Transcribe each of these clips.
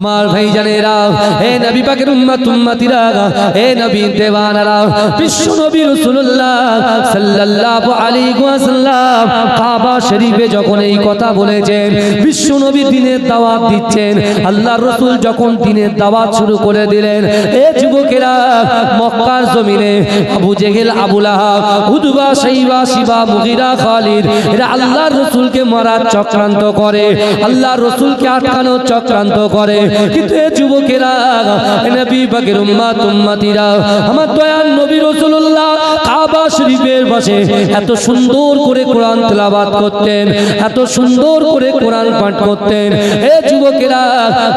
মার ভাই জানেরা, হে নবী পাকের উম্মত, উম্মতিরা, হে নবী দেওয়ানারা বিশ্ব নবী রাসূলুল্লাহ সাল্লাল্লাহু আলাইহি ওয়াসাল্লাম কাবা শরীফে যখন এই কথা বলেছেন বিশ্ব নবী দিনের দাওয়াত দিচ্ছেন আল্লাহর রাসূল যখন দিনের দাওয়াত শুরু করে দিলেন, এ যুবকেরা, মক্কার জমিনে আবু জেহেল, আবু লাহাব, উদবা, সাইবা, শিবা, মুগিরা, খালিদ, এরা আল্লাহর রাসূলকে মারার চক্রান্ত করে, আল্লাহর রাসূলকে আটকানোর চক্রান্ত করে কিন্তু এ যুবকেরা নবী উম্মত উম্মতিরা, আমার দয়াল নবী রাসূলুল্লাহ কাবা শরীফের পাশে এত সুন্দর করে কোরআন তেলাওয়াত করতেন, এত সুন্দর করে কোরআন পাঠ করতেন। এ যুবকেরা,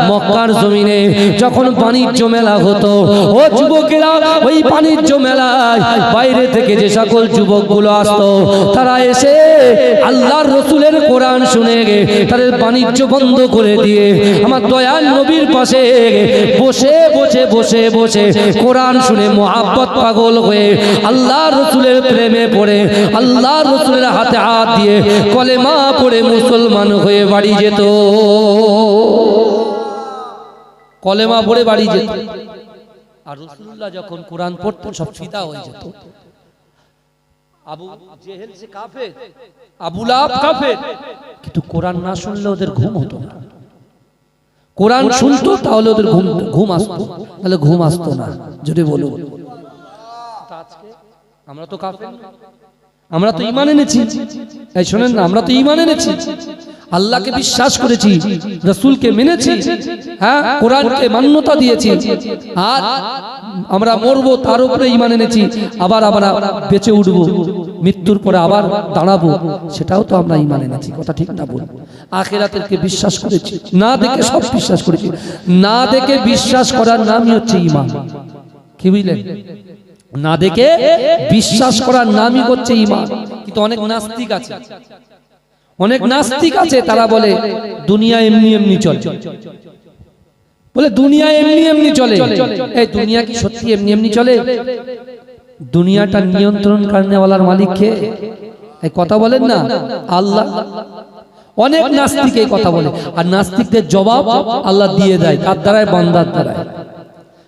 মক্কার জমিনে যখন বাণিজ্য মেলা হতো, ও যুবকেরা, ওই বাণিজ্য মেলায় বাইরে থেকে যে সকল যুবকগুলো আসতো, তারা এসে আল্লাহর রসুলের কোরআন শুনে তাদের বাণিজ্য বন্ধ করে দিয়ে, আমার দয়াল নবীর পাশে বসে বসে বসে বসে কোরআন শুনে মোহাব্বত পাগল হয়ে আল্লাহ রসুলের প্রেমে পড়ে আল্লাহ রসুলের হাতে হাত দিয়ে কলেমা পড়ে মুসলমান হয়ে বাড়ি যেত। কলেমা পড়ে বাড়ি যেত। আর রসুল্লাহ যখন কোরআন পড়তেন, সব ফিদা হয়ে যেত। আবু জেহেল কিন্তু কোরআন না শুনলে ওদের ঘুম হতো না। কোরআন শুনতো তাহলে ওদের ঘুম ঘুম আসতো তাহলে ঘুম আসতো না যদি বলো। আমরা তো আমরা তো ইমান এনেছি। এই শোনেন না আমরা তো ইমান এনেছি। আল্লাহকে বিশ্বাস করেছি রসুলকে মেনেছি হ্যাঁ কোরআনকে মান্যতা দিয়েছি। আর আমরা মরবো তার উপরে ইমান এনেছি। আবার আবার বেঁচে উঠবো মৃত্যুর পরে আবার দাঁড়াবো সেটাও তো আমরা ইমান এনেছি। কথা ঠিক না বলব আখেরাতেরকে বিশ্বাস করেছি। না দেখে সব বিশ্বাস করেছি। না দেখে বিশ্বাস করার নামই হচ্ছে ইমান। কি বুঝলেন? না দেখে বিশ্বাস করার নামই হচ্ছে ইমান। কিন্তু অনেক নাস্তিক আছে। অনেক নাস্তিক আছে তারা বলে দুনিয়া এমনি এমনি চলে। বলে দুনিয়া এমনি এমনি চলে। এই দুনিয়া কি সত্যি এমনি এমনি চলে? দুনিয়াটা নিয়ন্ত্রণ কারণেওয়ালার মালিক এই কথা বলেন না। আল্লাহ। অনেক নাস্তিক এই কথা বলে। আর নাস্তিকদের জবাব আল্লাহ দিয়ে দেয় তার দ্বারাই বান্দার দ্বারায়।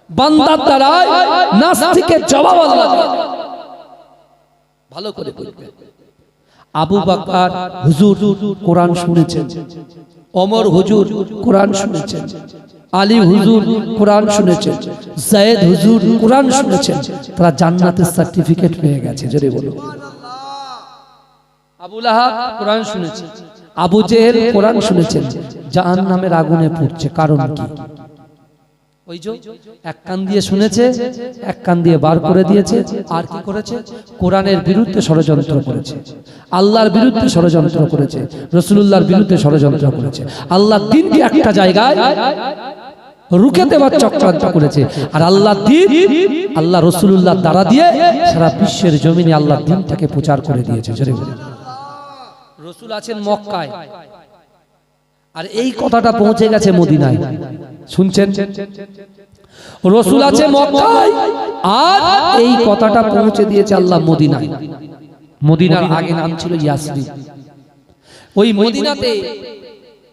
বান্দার দ্বারায় নাস্তিকের জবাব আল্লাহ। ভালো করে বলবেন। আবু বাকার হুজুর কোরআন শুনেছেন। অমর হুজুর কোরআন শুনেছেন। আলী হুজুর কোরআন শুনেছেন। জায়েদ হুজুর কোরআন শুনেছেন। তারা জান্নাতের সার্টিফিকেট পেয়ে গেছে যদি বলো আবু লাহাব কোরআন শুনেছেন। আবু জেহেল কোরআন শুনেছেন জাহান নামের আগুনে পড়ছে কারণ কি? ওই যে এক কান দিয়ে শুনেছে এক কান দিয়ে বার করে দিয়েছে আর কি করেছে? কোরআনের বিরুদ্ধে ষড়যন্ত্র করেছে। আল্লাহর বিরুদ্ধে ষড়যন্ত্র করেছে রসুল্লাহর বিরুদ্ধে ষড়যন্ত্র করেছে। আল্লাহ দিনকে একটা জায়গায় রুখে দেওয়ার চক্রান্ত করেছে। আর আল্লাহ দিন আল্লাহ রসুল্লাহ দ্বারা দিয়ে সারা বিশ্বের জমিনে আল্লাহ দিনটাকে প্রচার করে দিয়েছে জোরে বলে রসুল আছেন মক্কায়। আর এই কথাটা পৌঁছে গেছে মদিনায়। শুনছেন? রসুল আছে মক্কায়। আর এই কথাটা পৌঁছে দিয়েছে আল্লাহ মদিনায়। মদিনার আগে নাম ছিল ইয়াসরিন। ওই মদিনাতে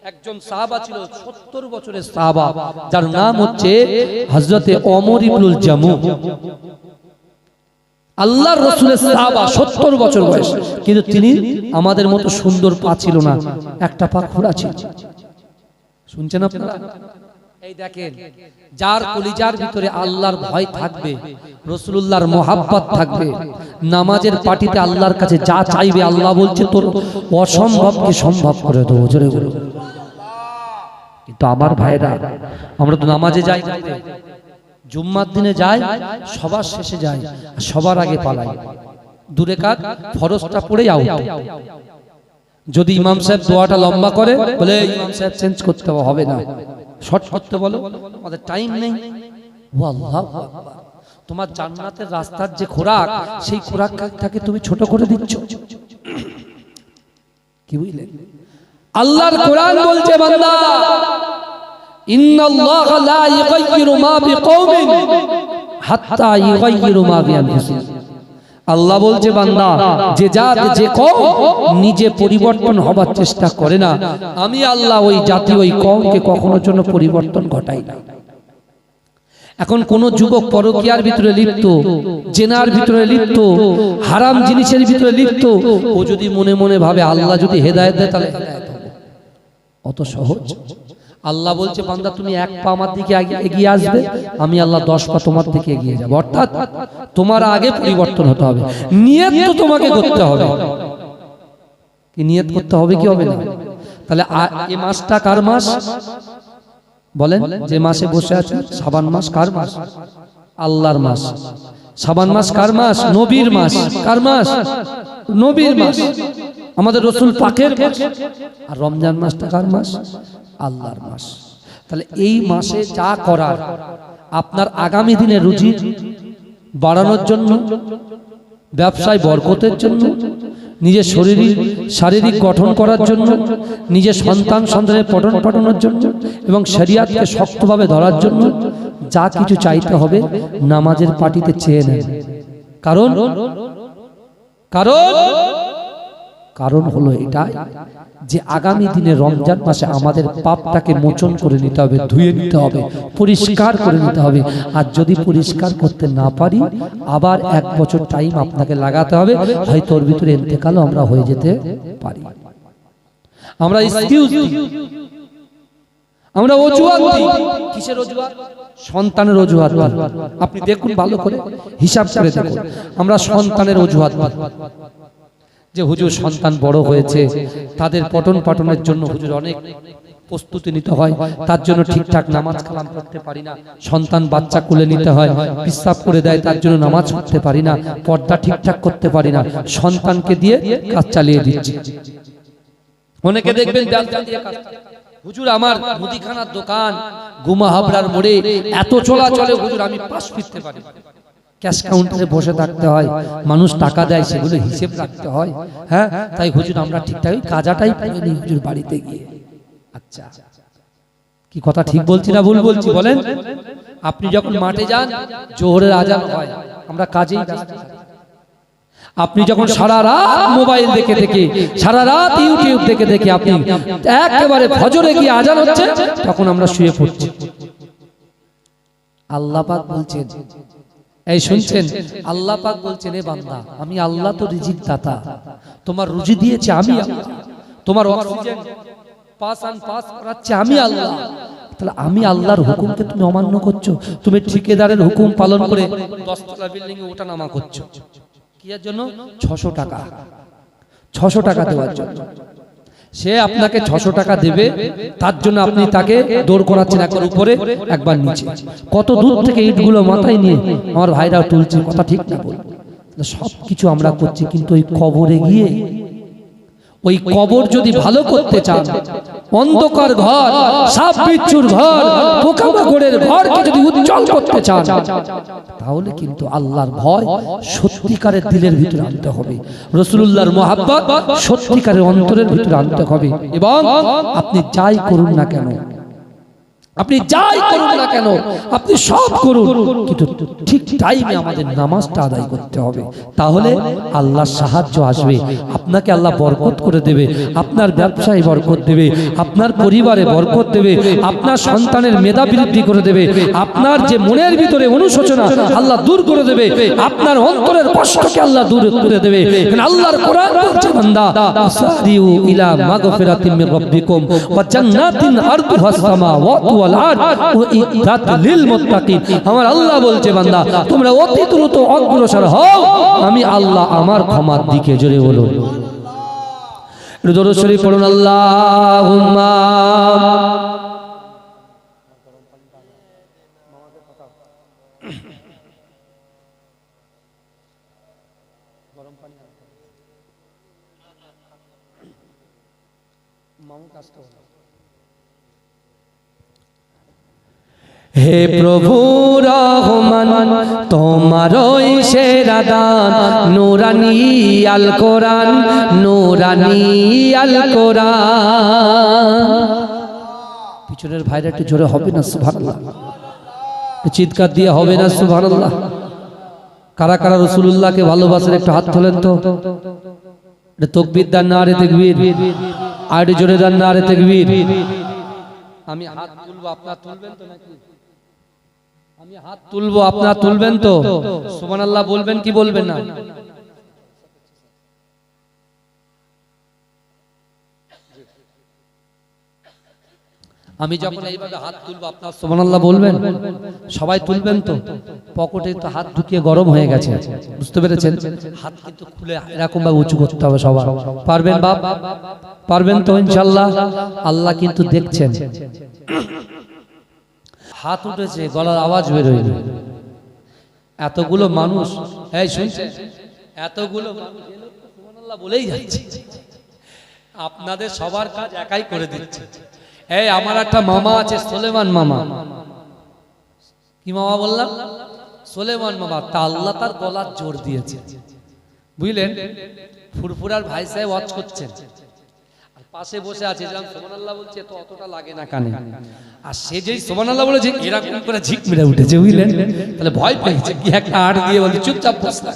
একজন সাহাবা ছিল সত্তর বছরের সাহাবা যার নাম হচ্ছে হজরতে অমর ইবনুল জামু আল্লাহর রসুলের সাহাবা সত্তর বছর বয়স। কিন্তু তিনি আমাদের মতো সুন্দর পা ছিল না। একটা পা খোলা ছিল। শুনছেন আপনারা? এই দেখেন যার কলিজার ভিতরে আল্লাহর ভয় থাকবে রসুল্লাহর মোহাব্বত থাকবে নামাজের পাটিতে আল্লাহর কাছে যা চাইবে আল্লাহ বলছে তোর অসম্ভবকে সম্ভব করে দেবো জোরে বলো কিন্তু আমার ভাইরা আমরা তো নামাজে যাই। জুম্মার দিনে যায়, সবার শেষে যায় সবার আগে পালাই দূরে কাজ ফরজটা পড়ে আউট। যদি ইমাম সাহেব দোয়াটা লম্বা করে, বলে ইমাম সাহেব চেঞ্জ করতে হবে না। শর্ট করতে বলো, আমাদের টাইম নেই। তোমার জান্নাতের রাস্তার যে খোরাক, সেই খোরাকটাকে তুমি ছোট করে দিচ্ছ। কি বুঝলেন আল্লাহর কোরআন বলছে, বান্দা আল্লাহ বলছে, বান্দা, যে জাত, যে কম, নিজে পরিবর্তন হবার চেষ্টা করে না। আমি আল্লাহ ওই জাতি, ওই কমকে কখনো জন্য পরিবর্তন ঘটাই না। এখন কোন যুবক পরকিয়ার ভিতরে লিপ্ত, জেনার ভিতরে লিপ্ত, হারাম জিনিসের ভিতরে লিপ্ত, ও যদি মনে মনে ভাবে, আল্লাহ যদি হেদায়েত দেয়, তাহলে অত সহজ? আল্লাহ বলছে বান্দা তুমি এক পা আমার দিকে এগিয়ে আসবে আমি আল্লাহ দশ পা তোমার দিকে এগিয়ে যাব। অর্থাৎ তোমার আগে পরিবর্তন হতে হবে। নিয়ত তো তোমাকে করতে হবে। কি নিয়ত করতে হবে কি হবে না? তাহলে এ মাসটা কার মাস? বলেন যে মাসে বসে আছে সাবান মাস কার মাস? আল্লাহর মাস। সাবান মাস কার মাস? নবীর মাস। কার মাস। নবীর মাস। আমাদের রসুল পাকের মাস আর রমজান মাসটা কার মাস? আল্লাহর মাস। তাহলে এই মাসে যা করার, আপনার আগামী দিনে রুজি বাড়ানোর জন্য, ব্যবসায় বরকতের জন্য, নিজের শরীরিক শারীরিক গঠন করার জন্য, নিজের সন্তান সন্তানের পঠন পাঠানোর জন্য এবং শরিয়াতকে শক্তভাবে ধরার জন্য যা কিছু চাইতে হবে নামাজের পাটিতে চেয়ে নেন। কারণ কারণ কারণ হলো এটাই যে আগামী দিনে রমজান মাসে আমাদের পাপটাকে মোচন করে নিতে হবে, ধুয়ে নিতে হবে, পরিষ্কার করে নিতে হবে। আর যদি পরিষ্কার করতে না পারি, আবার এক বছর টাইম আপনাকে লাগাতে হবে, হয়তো ওর ভিতরে এতেকালও আমরা হয়ে যেতে পারি। আমরা আমরা অজুহাত কিসের অজুহাত? সন্তানের অজুহাত। আপনি দেখুন ভালো করে, হিসাব করে দেখুন। আমরা সন্তানের অজুহাত। যে হুজুর সন্তান বড় হয়েছে তাদের পঠন পাঠনের জন্য হুজুর অনেক প্রস্তুতি নিতে হয় তার জন্য ঠিকঠাক নামাজ কালাম পড়তে পারি না। সন্তান বাচ্চা কোলে নিতে হয় পিসাব করে দেয় তার জন্য নামাজ পড়তে পারি না পর্দা ঠিকঠাক করতে পারি না সন্তানকে দিয়ে কাজ চালিয়ে দিচ্ছি অনেকে দেখবেন হুজুর আমার মুদিখানার দোকান গুমা হাবড়ার মোড়ে এত চলাচলে হুজুর আমি পাশ ফিরতে পারি। ক্যাশ কাউন্টারে বসে থাকতে হয়, মানুষ টাকা দেয়, সেগুলো হিসেব রাখতে হয়। হ্যাঁ? তাই হুজুর, আমরা ঠিকঠাক কাজাটাই পেয়ে নিই হুজুর বাড়িতে গিয়ে। আচ্ছা। কি কথা ঠিক বলছি না ভুল বলছি, বলেন? আপনি যখন মাঠে যান, জোহরের আজান হয়, আমরা কাজেই আপনি যখন সারা রাত মোবাইল দেখে দেখে, সারা রাত ইউটিউব দেখে দেখে আপনি একেবারে ফজরে গিয়ে আজান হচ্ছে, তখন আমরা শুয়ে পড়ছি আল্লাহ পাক বলছেন এই শুনছেন আল্লাহ পাক বলছেন এ বান্দা আমি আল্লাহ তো রিজিক দাতা তোমার রুজি দিয়েছে আমি তোমার অক্সিজেন পাস আন পাস করাচ্ছে আমি আল্লাহ। তাহলে আমি আল্লাহর হুকুমকে তুমি অমান্য করছ? তুমি ঠিকাদারের হুকুম পালন করে দশতলা বিল্ডিং এ ওঠা নামা করছ। কি এর জন্য? ছশো টাকা। ছশো টাকা দেওয়ার জন্য। সে আপনাকে ছশো টাকা দেবে, তার জন্য আপনি তাকে দৌড় করাচ্ছেন একবার উপরে, একবার নিচে। কত দূর থেকে ইটগুলো মাথায় নিয়ে আমার ভাইরাও তুলছে কথা ঠিক না বল। সব কিছু আমরা করছি, কিন্তু ওই কবরে গিয়ে ওই কবর যদি ভালো করতে চান, অন্ধকার ঘর, সাপ বিচ্ছুর ঘর, পোকামাকড়ের ঘরকে যদি উজ্জ্বল করতে চান তাহলে কিন্তু আল্লাহর ভয় সত্যিকারের দিলের ভিতরে আনতে হবে। রসুল্লাহর মহাব্বত সত্যিকারের অন্তরের ভিতরে আনতে হবে। এবং আপনি যাই করুন না কেন আপনি যাই করুন না কেন আপনি সব করুন। কিন্তু ঠিক টাইমে আমাদের নামাজটা আদায় করতে হবে। তাহলে আল্লাহর সাহায্য আসবে। আপনাকে আল্লাহ বরকত করে দেবে। আপনার ব্যবসায় বরকত দেবে। আপনার পরিবারে বরকত দেবে। আপনার সন্তানের মেধা বৃদ্ধি করে দেবে। আপনার যে মনের ভিতরে অনুশোচনা আল্লাহ দূর করে দেবে। আপনার অন্তরের কষ্টকে আল্লাহ দূর করে দেবে। আল্লাহর কোরআন বলছে বান্দা ইলা মাগফিরাতিন মির রাব্বিকুম ওয়া জান্নাতিন আরদুহাস সামাওয়াতু আমার আল্লাহ বলছে, বান্দা, তোমরা অতি দ্রুত অগ্রসর হও। আমি আল্লাহ আমার ক্ষমার দিকে জোরে বলো দরুদ শরীফ পড়ুন, আল্লাহুম্মা। হে প্রভু, রহমান, তোমার সেরা দান, নুরানি আল কোরআন, নুরানি আল কোরআন। পিছনের ভাইরা একটু জোরে হবে না, সুবহানাল্লাহ। একটু চিৎকার দিয়ে হবে না, সুবহানাল্লাহ। কারা কারা রসুল্লাহকে ভালোবাসেন, একটু হাত তোলেন তো। এটা তকবির দান না, আরে তেকবীর। আর একটু জোরে দান না, আরে তেকবীর। আমি হাত তুলবো, আপনার তুলবেন তো নাকি? আমি হাত তুলবো, আপনার তুলবেন তো? সুবহানাল্লাহ, বলবেন কি বলবেন না? আমি যখন এইভাবে হাত তুলবো, আপনার সুবহানাল্লাহ বলবেন? সবাই তুলবেন তো? পকেটে তো হাত ঢুকিয়ে গরম হয়ে গেছে। বুঝতে পেরেছেন? হাত কিন্তু খুলে এরকম ভাবে উঁচু করতে হবে সবার। পারবেন বাপ? পারবেন তো ইনশাল্লাহ আল্লাহ কিন্তু দেখছেন। হাত উঠেছে, গলার আওয়াজ বেরোয়নি এতগুলো মানুষ, এই শুনছে এতগুলো বলেই যাচ্ছে। আপনাদের সবার কাজ একাই করে দিচ্ছে। এই, আমার একটা মামা আছে, সোলেমান মামা। কি মামা বললাম? সোলেমান মামা, তা আল্লাহ তার গলার জোর দিয়েছে। বুঝলেন? ফুরফুরার ভাই সাহেব ওয়াচ করছেন। পাশে বসে আছে যেরকম সোমানাল্লাহ বলছে তো অতটা লাগে না কানে। আর সে যেই সোমানাল্লাহ বলেছে এরকম করে ঝিক মেরে উঠেছে বুঝলেন? তাহলে ভয় পেয়েছে। কি একটা আট দিয়ে বলে চুপচাপ বসলা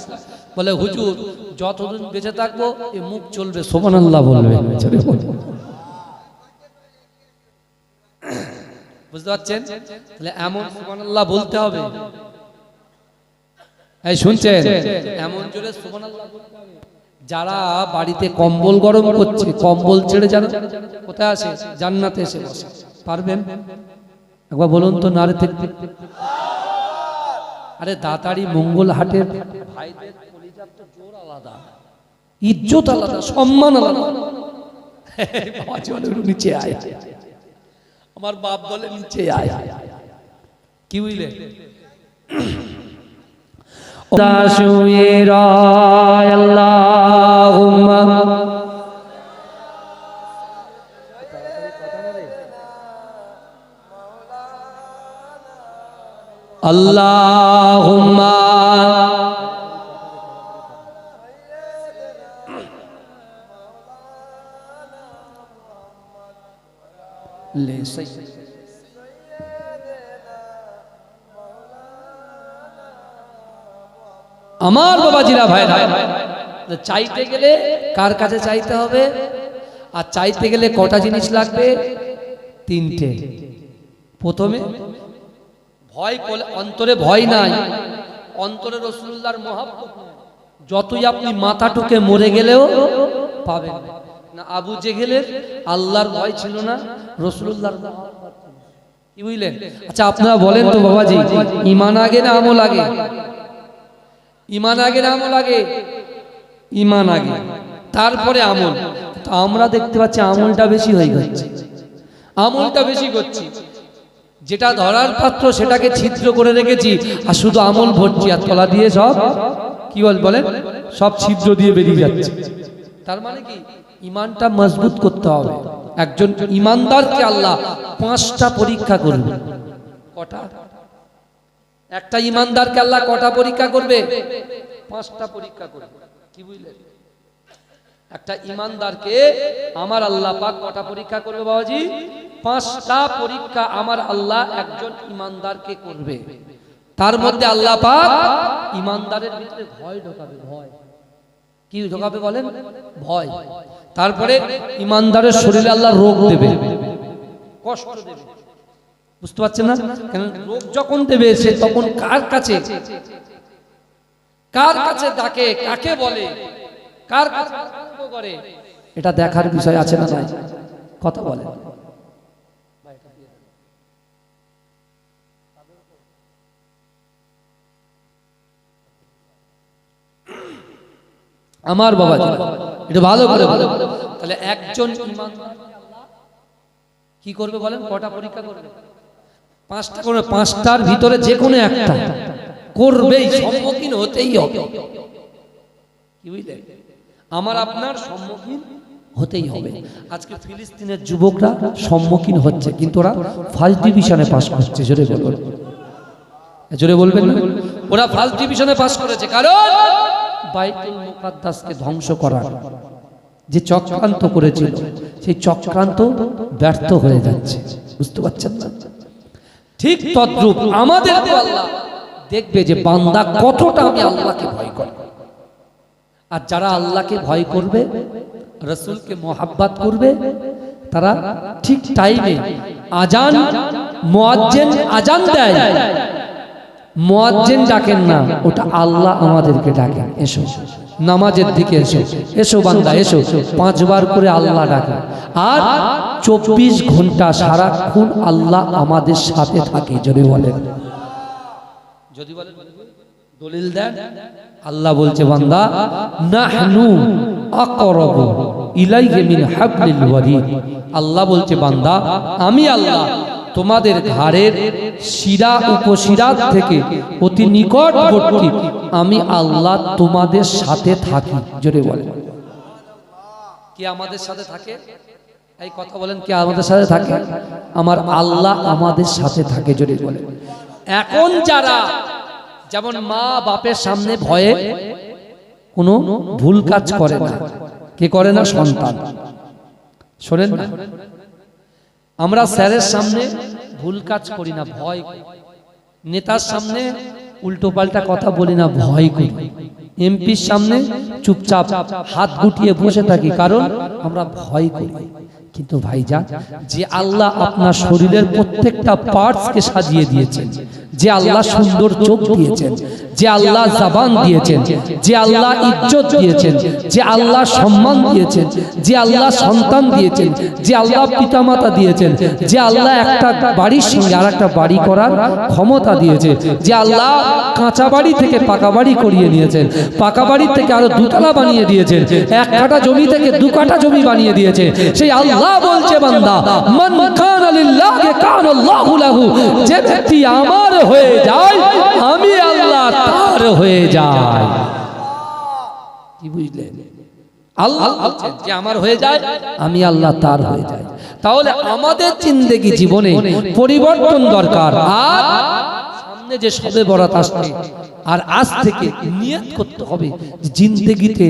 বলে হুজুর যতদিন বেঁচে থাকব এ মুখ চলবে। সোমানাল্লাহ বলবে। বুঝতে পারছেন? তাহলে এমন সুবহানাল্লাহ বলতে হবে। এই শুনছেন? এমন জোরে সুবহানাল্লাহ বলতে হবে। যারা বাড়িতে কম্বল গরম করছে, কম্বল ছেড়ে যারা কোথায় আসে? জান্নাতে এসে বসে। পারবেন? একবার বলুন তো নারে থেকে আরে দাতারি মঙ্গল হাটের জোর আলাদা। ইজ্জত আলাদা, সম্মান আলাদা। নিচে আয়। আমার বাপ বলে নিচে আয়। কি বুঝলে? রায় আল্লাহুম্মা আল্লাহুম্মা লে সাইয়্যিদ। আমার বাবাজিরা ভাই চাইতে গেলে কার কাছে চাইতে হবে? আর চাইতে গেলে কটা জিনিস লাগবে? তিনটে। প্রথমে, ভয় কোলে- অন্তরে ভয় নাই। অন্তরে রসুল্লাহর মহাব্বত যতই আপনি মাথা টুকে মরে গেলেও পাবেন না। আবু জেহেলের আল্লাহর ভয় ছিল না, রসুল্লাহর কি বুঝলেন? আচ্ছা আপনারা বলেন তো বাবাজি, ইমান আগে না আমল আগে? ইমান আগে না আমল আগে? ইমান আগে। তারপরে আমল। তো আমরা দেখতে পাচ্ছি আমলটা বেশি হয়ে যাচ্ছে আমলটা বেশি করছি। যেটা ধরার পাত্র সেটাকে ছিদ্র করে রেখেছি। আর শুধু আমল ভরছি, আর তলা দিয়ে সব কি বল বলেন সব ছিদ্র দিয়ে বেরিয়ে যাচ্ছে। তার মানে কি? ইমানটা মজবুত করতে হবে। একজন ইমানদারকে আল্লাহ পাঁচটা পরীক্ষা করবে। কটা? একটা ইমানদারকে আল্লাহ কটা পরীক্ষা করবে? পাঁচটা পরীক্ষা করবে। কি বুঝলেন? একটা ইমানদারকে আমার আল্লাহ পাক কটা পরীক্ষা করবে বাবাজি? পাঁচটা পরীক্ষা আমার আল্লাহ একজন ইমানদারকে করবে। তার মধ্যে আল্লাহ পাক ইমানদারের ভিতরে ভয় ঢোকাবে, ভয়। কি ঢোকাবে বলেন? ভয়। তারপরে ইমানদারের শরীরে আল্লাহ রোগ দেবে। কষ্ট দেবে। বুঝতে পারছেন না? কেন? রোগ যখন দেবে সে তখন কার কাছে? কার কাছে ডাকে, কাকে বলে? কার কাছে করে এটা দেখার বিষয় আছে না কথা বলে। আমার বাবা এটা ভালো করে ভালো তাহলে একজন কি করবে বলেন? কটা পরীক্ষা করবে? পাঁচটা করবে পাঁচটার ভিতরে যে কোনো একটা। করবেই সম্মুখীন হতেই হবে। কি বুঝলেন আমার আপনার সম্মুখীন হতেই হবে। আজকে ফিলিস্তিনের যুবকরা সম্মুখীন হচ্ছে কিন্তু ওরা ফার্স্ট ডিভিশনে পাস করছে জোরে বলবেন জোরে বলবেন? ওরা ফার্স্ট ডিভিশনে পাস করেছে কারণ বাইতুল মুকাদ্দাসকে ধ্বংস করার যে চক্রান্ত করেছিল সেই চক্রান্ত ব্যর্থ হয়ে যাচ্ছে। বুঝতে পারছেন না? ঠিক তদ্রূপ আমাদের আল্লাহ দেখবে যে বান্দা কতটা আমি আল্লাহকে ভয় করি। আর যারা আল্লাহকে ভয় করবে, রসুলকে মোহাব্বাত করবে, তারা ঠিক টাইমে আজান, মোয়াজ্জেন আজান দেয়। মোয়াজ্জেন ডাকেন না, ওটা আল্লাহ আমাদেরকে ডাকে। এসো, নামাজের দিকে এসো। এসো বান্দা, এসো। পাঁচবার করে আল্লাহ ডাকে। আর চব্বিশ ঘণ্টা সারাক্ষণ আল্লাহ আমাদের সাথে থাকে যদি বলেন। যদি বলেন, দলিল দেন, আল্লাহ বলছে, বান্দা, নাহনু আকরাবু ইলাইহি মিন হাবলিল ওয়ারিদ আল্লাহ বলছে, বান্দা, আমি আল্লাহ তোমাদের ঘাড়ের শিরা উপশিরা থেকে অতি নিকটবর্তী, আমি আল্লাহ তোমাদের সাথে থাকি। জোরে বলেন। কে আমাদের সাথে থাকে? এই কথা বলেন, কে আমাদের সাথে থাকে? আমার আল্লাহ আমাদের সাথে থাকে, জোরে বলেন। এখন যারা যেমন মা বাপের সামনে ভয়ে কোনো ভুল কাজ করে না। কে করে না? সন্তান। শোনেন না। আমরা স্যারের সামনে ভুল কাজ করি না ভয়। নেতার সামনে উল্টো পাল্টা কথা বলি না ভয় করি। এমপির সামনে চুপচাপ হাত গুটিয়ে বসে থাকি। কারণ আমরা ভয় করি। কিন্তু ভাইজান যে আল্লাহ আপনার শরীরের প্রত্যেকটা পার্টসকে সাজিয়ে দিয়েছেন। যে আল্লাহ সুন্দর চোখ দিয়েছেন, যে আল্লাহ জাবান দিয়েছেন, যে আল্লাহ ইজ্জত দিয়েছেন, যে আল্লাহ সম্মান দিয়েছেন, যে আল্লাহ সন্তান দিয়েছেন, যে আল্লাহ পিতামাতা দিয়েছেন, যে আল্লাহ একটা বাড়ির সঙ্গে আর একটা বাড়ি করার ক্ষমতা দিয়েছে, যে আল্লাহ কাঁচা বাড়ি থেকে পাকা বাড়ি করিয়ে নিয়েছেন, পাকা বাড়ি থেকে আরও দুতলা বানিয়ে দিয়েছেন, এক কাটা জমি থেকে দু কাটা জমি বানিয়ে দিয়েছে, সেই আল্লাহ বলছে বান্দা, মান কানা লিল্লাহি কানা আল্লাহু লাহু যে ব্যক্তি আমার হয়ে যায়, আমি আল্লাহ তার হয়ে যায় কি বুঝলেন? আল্লাহ আমার হয়ে যায়, আমি আল্লাহ তার হয়ে যায় তাহলে আমাদের জিন্দেগি জীবনে পরিবর্তন দরকার। আর সামনে যে সবে বরাত আসছে আর আজ থেকে নিয়ত করতে হবে জিন্দেগিতে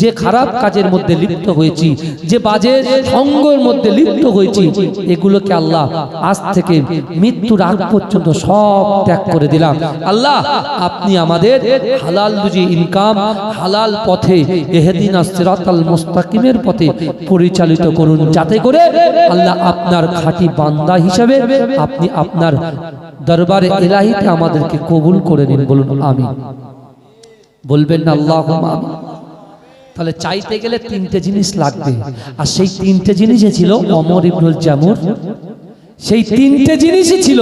যে খারাপ কাজের মধ্যে লিপ্ত হয়েছি, যে বাজে সঙ্গের মধ্যে লিপ্ত হয়েছি, এগুলোকে আল্লাহ আজ থেকে মৃত্যুর আগ পর্যন্ত সব ত্যাগ করে দিলাম। আল্লাহ, আপনি আমাদের হালাল রুজি ইনকাম, হালাল পথে এহেদিন সিরাতাল মুস্তাকিমের পথে পরিচালিত করুন। যাতে করে আল্লাহ আপনার খাঁটি বান্দা হিসাবে আপনি আপনার দরবারে এলাহিতে আমাদেরকে কবুল করে নিন, বলুন আমি বলবেন না আল্লাহ আমি তাহলে চাইতে গেলে তিনটে জিনিস লাগবে। আর সেই তিনটে জিনিসে ছিল অমর ইবনুল জামুর সেই তিনটে জিনিসই ছিল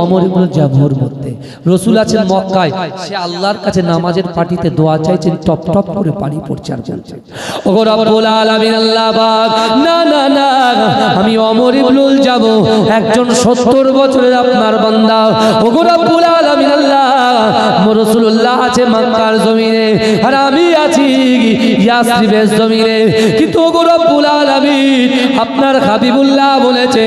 অমর ইবনুল জামুর মধ্যে। রসুল আছেন মক্কায়। সে আল্লাহর কাছে নামাজের পার্টিতে দোয়া চাইছেন টপ টপ করে পানি পড়ছে আর বলছে ওগো রব্বুল আলামিন আল্লাহ পাক। না না না আমি অমর ইবনুল যাব একজন 70 বছরের আপনার বান্দা। ওগো রব্বুল আলামিন আল্লাহ। রাসূলুল্লাহ আছে মক্কার জমিনে আর আমি আছি ইয়াসরিবের জমিনে। কিন্তু ওগো রব্বুল আলামিন আপনার হাবিবুল্লাহ বলেছে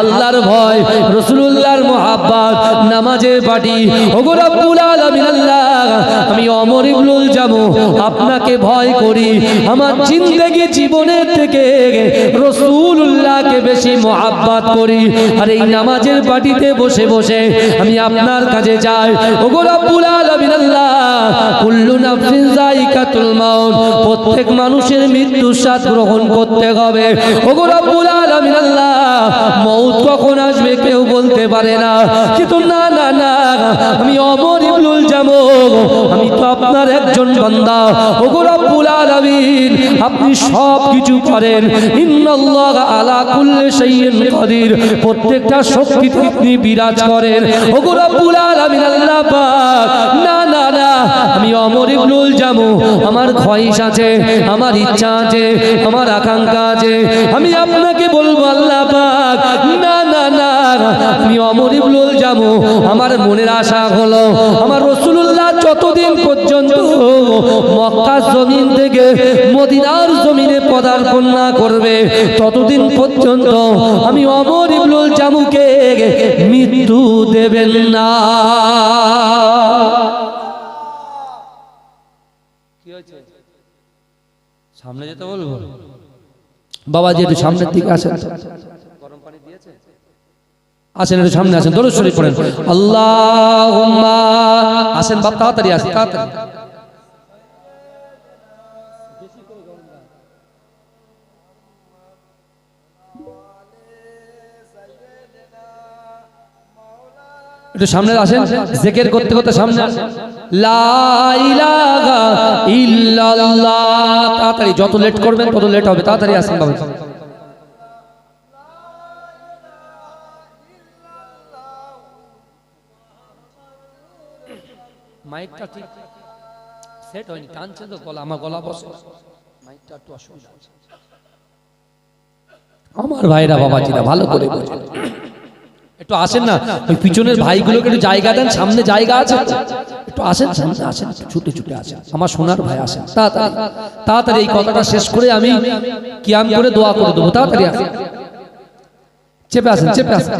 আল্লাহর ভয় রাসূলুল্লাহর মোহাব্বত নামাজের পাটি ওগো রব্বুল আলামিন আল্লাহ আমি অমর ইবনুল জামু আপনাকে ভয় করি। আমার জিন্দেগি জীবনের থেকে রসুল্লাহকে বেশি মোহাব্বত করি। আর এই নামাজের পাটিতে বসে বসে আমি আপনার কাছে যাই। ওগো রব্বুল আলামিন আল্লাহ কুল্লু নাফসিন যায়িকাতুল মাউত প্রত্যেক মানুষের মৃত্যুর স্বাদ গ্রহণ করতে হবে। মউত কখন আসবে কেউ বলতে পারে না। কিন্তু না না না, আমি অমর আমি তো আপনার একজন বান্দা। আলামিন, আপনি সব কিছু ইন্নাল্লাহ আলা কুল্লি শাইইন কাদির। প্রত্যেকটা বিরাজ করেন। আলামিন, আল্লাহ পাক। না না না, আমি অমর ইবনুল জামু। আমার খয়িস আছে, আমার ইচ্ছা আছে, আমার আকাঙ্ক্ষা আছে। আমি আপনাকে বলব, আল্লাহ পাক, না আমি অমর ইবনুল জামু আমার মনের আশা হলো, আমার রসুল্লাহ যতদিন পর্যন্ত মক্কা জমিন থেকে মদিনার জমিনে পদার্পণ না করবে, ততদিন পর্যন্ত আমি অমর ইবনুল জামুকে মৃত্যু দেবেন না। সামনে যেতে বলব? বাবা যে একটু সামনের দিকে আসেন। আসেন, একটু সামনে আসেন, দরুদ শরীফ পড়েন। আল্লাহুম্মা, আসেন বাপ, তাড়াতাড়ি আসেন, তাড়াতাড়ি। একটু সামনে আসেন, জেকের করতে করতে সামনে আসেন। তাড়াতাড়ি, যত লেট করবেন তত লেট হবে, তাড়াতাড়ি আসেন বাবা। মাইকটা ঠিক। সেট হয়নি টানছে তো গলা আমার গলা বসে। মাইকটা একটু অসুবিধা আছে। আমার ভাইরা বাবাজিরা ভালো করে বোঝেন একটু আসেন না ওই পিছনের ভাইগুলোকে একটু জায়গা দেন সামনে জায়গা আছে? একটু আসেন সামনে আসেন ছুটে ছুটে আসেন। আমার সোনার ভাই আসেন তাড়াতাড়ি তাড়াতাড়ি এই কথাটা শেষ করে আমি কিয়াম করে দোয়া করে দেবো। তাড়াতাড়ি আসেন চেপে আসেন। চেপে আসেন।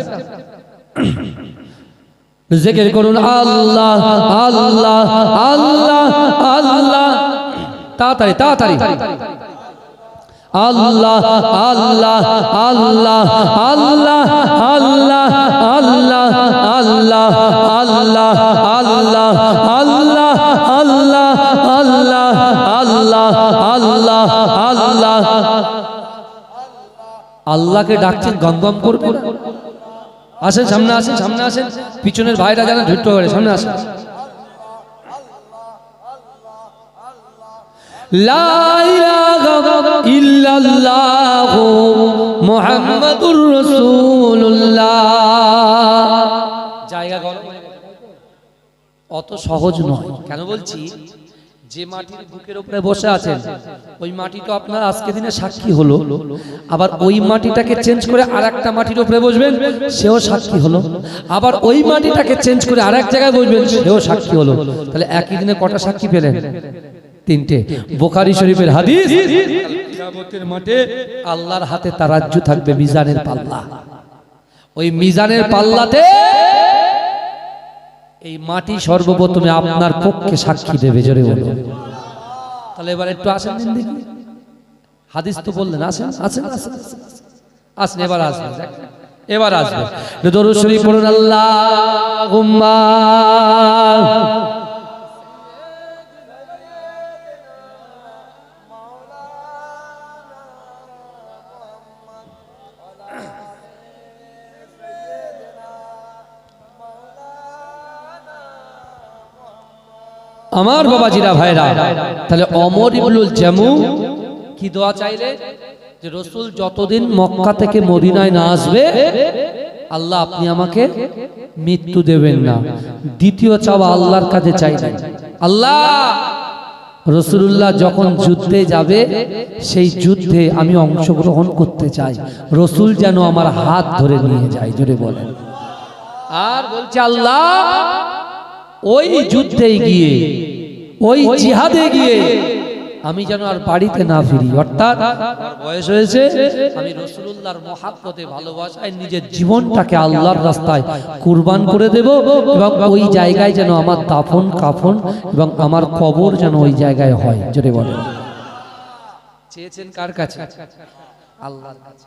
জিকির করুন আল্লাহ আল্লাহ আল্লাহ আল্লাহ তাড়াতাড়ি তাড়াতাড়ি আল্লাহ আল্লাহ আল্লাহ আল্লাহ আল্লাহ আল্লাহ আল্লাহ আল্লাহ আল্লাহ আল্লাহ আল্লাহ আল্লাহ আল্লাহ আল্লাহ আল্লাহ আল্লাহকে ডাকছেন গম গম করবে না আসেন, সামনে আসেন সামনে আসেন। পিছনের ভাইরা যেন ধৈর্য করে সামনে আসেন। জায়গা অত সহজ নয়। কেন বলছি? যে মাটির বুকের উপরে বসে আছেন ওই মাটি তো আপনার আজকে দিনে সাক্ষী হলো আবার ওই মাটিটাকে চেঞ্জ করে আর একটা মাটির উপরে বসবেন সেও সাক্ষী হলো আবার ওই মাটিটাকে চেঞ্জ করে আর এক জায়গায় বসবেন সেও সাক্ষী হলো। তাহলে একই দিনে কটা সাক্ষী পেলেন? তিনটে। বোখারি শরীফের হাদিস কিয়ামতের মাঠে আল্লাহর হাতে তার রাজ্য থাকবে মিজানের পাল্লা। ওই মিজানের পাল্লাতে এই মাটি সর্বপ্রথমে আপনার পক্ষে সাক্ষী দেবে, জোরে বলো তাহলে এবার একটু আসেন হাদিস তো বললেন, আসেন আসেন আসেন আসেন এবার আসবেন। এবার আসবেন। দরুদ শরীফ পড়ুন, আল্লাহুম্মা। আমার বাবাজিরা ভাইরা তাহলে অমর ইবনুল জামু কি দোয়া চাইলে? যে রসুল যতদিন মক্কা থেকে মদিনায় না আসবে আল্লাহ আপনি আমাকে মৃত্যু দেবেন না। দ্বিতীয় চাওয়া আল্লাহর কাছে চাইলেন আল্লাহ! রসুল্লাহ যখন যুদ্ধে যাবে সেই যুদ্ধে আমি অংশগ্রহণ করতে চাই। রসুল যেন আমার হাত ধরে নিয়ে যায় জোরে বলেন। আর বলছে আল্লাহ ওই যুদ্ধে গিয়ে, ওই জিহাদে গিয়ে আমি যেন আর বাড়িতে না ফিরি। অর্থাৎ বয়স হয়েছে, আমি রসুল্লাহর মহাত্মতে ভালোবাসায় নিজের জীবনটাকে আল্লাহর রাস্তায় কুরবান করে দেব এবং ওই জায়গায় যেন আমার দাফন, কাফন এবং আমার কবর যেন ওই জায়গায় হয়। জোরে বলেন চেয়েছেন কার কাছে? আল্লাহর কাছে।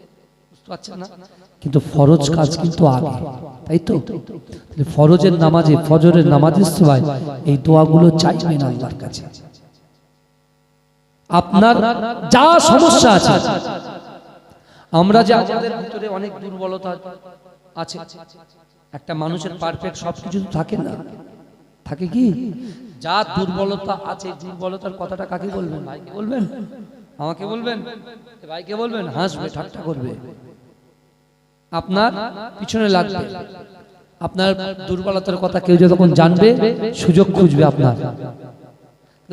না? কিন্তু ফরজ কাজ কিন্তু আগে তাই তো? ফরজের নামাজে ফজরের নামাজের সময় এই দোয়াগুলো চাইবেন আল্লাহর কাছে। আপনার যা সমস্যা আছে আমরা যে আমাদের ভিতরে অনেক দুর্বলতা আছে। একটা মানুষের পারফেক্ট সবকিছু থাকে না। থাকে কি? যা দুর্বলতা আছে দুর্বলতার কথাটা কাকে বলবেন? ভাইকে বলবেন? আমাকে বলবেন। ভাইকে বলবেন? হাসবে ঠাট্টা করবে। আপনার পিছনে লাগবে। আপনার দুর্বলতার কথা কেউ যখন জানবে, সুযোগ খুঁজবে আপনার।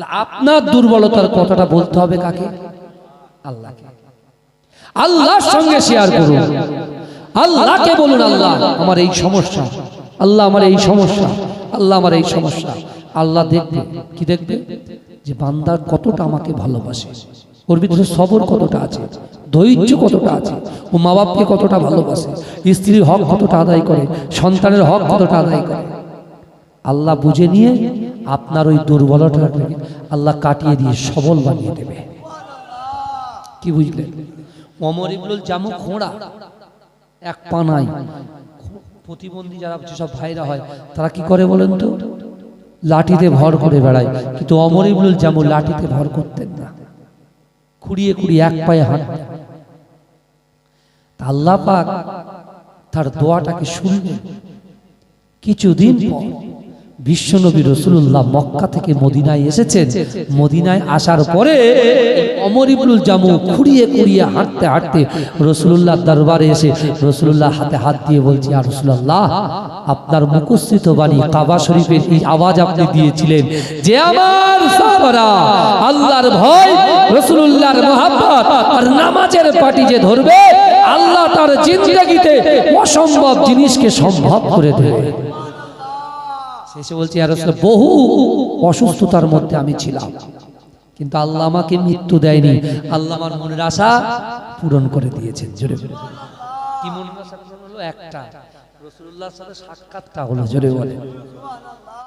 আপনার দুর্বলতার কথাটা বলতে হবে কাকে? আল্লাহকে। আল্লাহর সঙ্গে শেয়ার করুন। আল্লাহকে বলুন, আল্লাহ, আমার এই সমস্যা। আল্লাহ আমার এই সমস্যা। আল্লাহ আমার এই সমস্যা। আল্লাহ দেখবে। কি দেখবে? যে বান্দার কতটা আমাকে ভালোবাসে। ওর ভিতরে সবর কতটা আছে? ধৈর্য কতটা আছে? ও মা বাপকে কতটা ভালোবাসে? স্ত্রীর হক কতটা আদায় করে? সন্তানের হক কতটা আদায় করে? আল্লাহ বুঝে নিয়ে আপনার ওই দুর্বলতাটাকে আল্লাহ কাটিয়ে দিয়ে সবল বানিয়ে দেবে। কি বুঝলেন অমর ইবনুল জামু খোঁড়া, এক পানাই প্রতিবন্ধী যারা যেসব ভাইরা হয়, তারা কি করে বলেন তো? লাঠিতে ভর করে বেড়ায়। কিন্তু অমর ইবনুল জামু লাঠিতে ভর করতেন না। খুঁড়িয়ে খুঁড়িয়ে এক পায়ে হাঁট। আল্লাহ পাক তার দোয়াটাকে শুনবে কিছুদিন পর বিশ্বনবী রসুল্লাহ মক্কা থেকে মদিনায় এসেছেন। মদিনায় আসার পরে অমর ইবনুল জামু খুঁড়িয়ে খুঁড়িয়ে হাঁটতে হাঁটতে রসুল্লাহ দরবারে এসে রসুল্লাহ হাতে হাত দিয়ে বলছি আর রসুল্লাহ আপনার মুখস্থিত বাণী কাবা শরীফের এই আওয়াজ আপনি দিয়েছিলেন যে আমার আল্লাহর ভয় রসুল্লাহর মহাব্বত আর নামাজের পাটি যে ধরবে, আল্লাহ তার জিন্দগিতে অসম্ভব জিনিসকে সম্ভব করে দেবে। শেষে বলছি আর বহু অসুস্থতার মধ্যে আমি ছিলাম। কিন্তু আল্লাহ আমাকে মৃত্যু দেয়নি। আল্লাহ আমার মনের আশা পূরণ করে দিয়েছেন। জোরে জোরে কি মনের আশা হলো? একটা। রসুল্লাহ সাথে সাক্ষাৎটা হলো, জোরে বলে